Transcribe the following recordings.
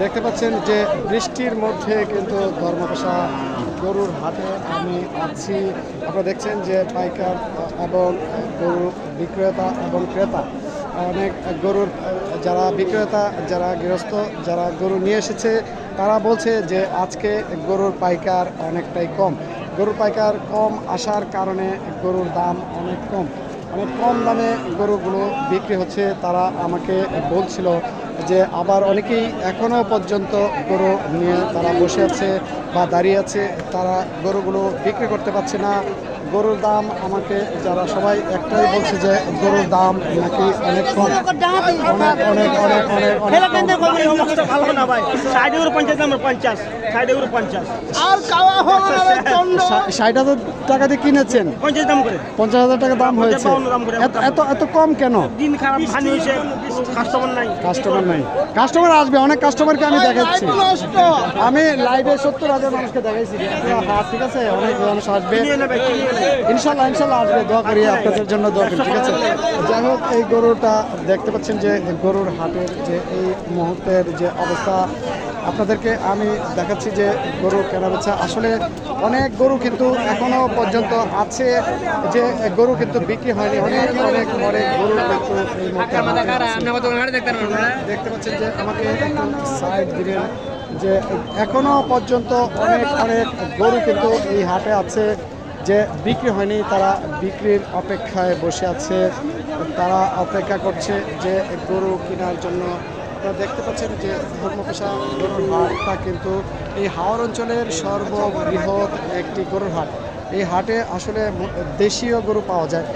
দেখতে পাচ্ছেন যে বৃষ্টির মধ্যে কিন্তু ধর্মপেশা গরুর হাটে আমি আছি। আপনারা দেখছেন যে পাইকার এবং গরু বিক্রেতা এবং ক্রেতা, অনেক গরুর, যারা বিক্রেতা, যারা গৃহস্থ, যারা গরু নিয়ে এসেছে, তারা বলছে যে আজকে গরুর পাইকার অনেকটাই কম। গরুর পাইকার কম আসার কারণে গরুর দাম অনেক কম। অনেক কম দামে গরুগুলো বিক্রি হচ্ছে। তারা আমাকে বলছিল যে আবার অনেকেই এখনও পর্যন্ত গরু নিয়ে তারা বসে আছে বা দাঁড়িয়ে আছে, তারা গরুগুলো বিক্রি করতে পারছে না। গরুর দাম আমাকে যারা সবাই একটাই বলছে যে গরুর দাম নাকি অনেক কম। অনেক অনেক অনেক অনেক ষাট হাজার টাকা দিয়ে কিনেছেন? পঞ্চাশ দাম করে। পঞ্চাশ হাজার টাকা দাম হয়েছে। এত এত কম কেন? দিন খারাপ হানি হয়েছে কাস্টমার নাই। কাস্টমার আসবে অনেক কাস্টমারকে আমি দেখাচ্ছি। আমি লাইভে সত্তর হাজার মানুষকে দেখাইছি। হ্যাঁ, ঠিক আছে অনেক মানুষ আসবে। ইনশাল্লাহ ইনশাল্লাহ আসবে। দোয়া করি আপনাদের জন্য দোয়া করি ঠিক আছে? যাই হোক এই গরুটা দেখতে পাচ্ছেন যে গরুর হাটের যে এই মুহূর্তের যে অবস্থা আপনাদেরকে আমি দেখাচ্ছি যে গরু কেনা বেচা আসলে অনেক গরু কিন্তু এখনও পর্যন্ত আছে যে গরু কিন্তু বিক্রি হয়নি। অনেক অনেক অনেক গরু কিন্তু এই মুহূর্তে দেখতে পাচ্ছেন যে আমাকে সাইড দিলেন যে এখনও পর্যন্ত অনেক অনেক গরু কিন্তু এই হাটে আছে। যে বিক্রি হয়নি, তারা বিক্রির অপেক্ষায় বসে আছে। তারা অপেক্ষা করছে যে গরু কেনার জন্য। আপনারা দেখতে পাচ্ছেন যে ধর্মপেশা গরুর হাটটা কিন্তু এই হাওড় অঞ্চলের সর্ববৃহৎ একটি গরুর হাট। এই হাটে আসলে দেশীয় গরু পাওয়া যায়।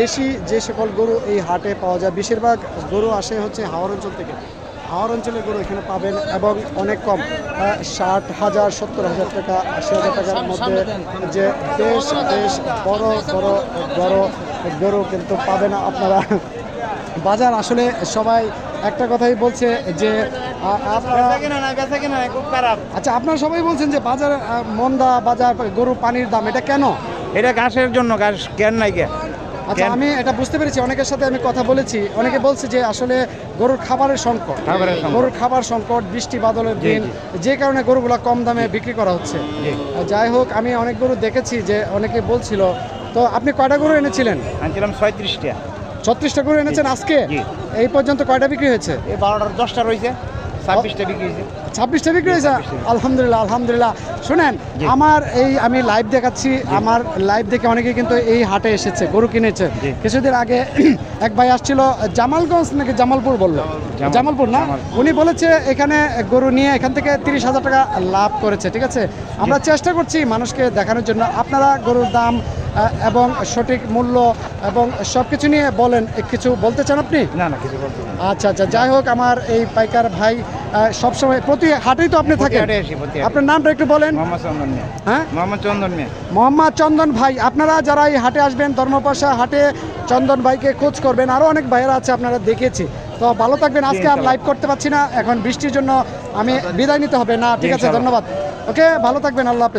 দেশি যে সকল গরু এই হাটে পাওয়া যায়, বেশিরভাগ গরু আসে হচ্ছে হাওড় অঞ্চল থেকে। হাওড় অঞ্চলের গরু এখানে পাবেন এবং অনেক কম। ষাট হাজার সত্তর হাজার টাকা আশি হাজার টাকার মধ্যে যে বেশ বেশ বড় বড় বড় গরু কিন্তু পাবেন আপনারা। বাজার আসলে সবাই একটা কথাই বলছে যে কেনা কেনা আচ্ছা আপনারা সবাই বলছেন যে বাজার মন্দা বাজার গরু পানির দাম এটা কেন? এটা ঘাসের জন্য ঘাস জ্ঞান নাই কে? আচ্ছা আমি এটা বুঝতে পেরেছি অনেকের সাথে আমি কথা বলেছি। অনেকে বলছে যে আসলে গরুর খাবারের সংকট। গরুর খাবার সংকট বৃষ্টি বাদলের দিন যে কারণে গরুগুলো কম দামে বিক্রি করা হচ্ছে। যাই হোক আমি অনেক গরু দেখেছি যে অনেকে বলছিল তো আপনি কয়টা গরু এনেছিলেন? আনছিলাম ছয়ত্রিশটা। ছত্রিশটা গরু এনেছেন আজকে? এই পর্যন্ত কয়টা বিক্রি হয়েছে? এই বারোটার দশটা রয়েছে। ছাব্বিশটা বিক্রি হয়েছে। ছাব্বিশটা বিক্রি হয়েছে? আলহামদুলিল্লাহ আলহামদুলিল্লাহ। শুনেন আমার এই আমি লাইভ দেখাচ্ছি আমার লাইভ দেখে অনেকে কিন্তু এই হাটে এসেছে গরু কিনেছে। কিছুদিন আগে এক ভাই আসছিল জামালগঞ্জ নাকি জামালপুর বলল? জামালপুর না? উনি বলেছে এখানে গরু নিয়ে এখান থেকে তিরিশ হাজার টাকা লাভ করেছে ঠিক আছে? আমরা চেষ্টা করছি মানুষকে দেখানোর জন্য। আপনারা গরুর দাম এবং সঠিক মূল্য এবং সব কিছু নিয়ে বলেন কিছু বলতে চান আপনি? না না কিছু বলতে আচ্ছা আচ্ছা যাই হোক আমার এই পাইকার ভাই সবসময় প্রতি হাটেই তো আপনি থাকেন। আপনার নামটা একটু বলেন। মোহাম্মদ চন্দন হ্যাঁ? মোহাম্মদ চন্দন মোহাম্মদ চন্দন ভাই আপনারা যারা এই হাটে আসবেন ধর্মপাশা হাটে চন্দন ভাইকে খোঁজ করবেন আরও অনেক ভাইয়েরা আছে আপনারা দেখেছি। তো ভালো থাকবেন আজকে আর লাইভ করতে পারছি না এখন বৃষ্টির জন্য আমি বিদায় নিতে হবে। না ঠিক আছে ধন্যবাদ। ওকে ভালো থাকবেন আল্লাহ হাফেজ।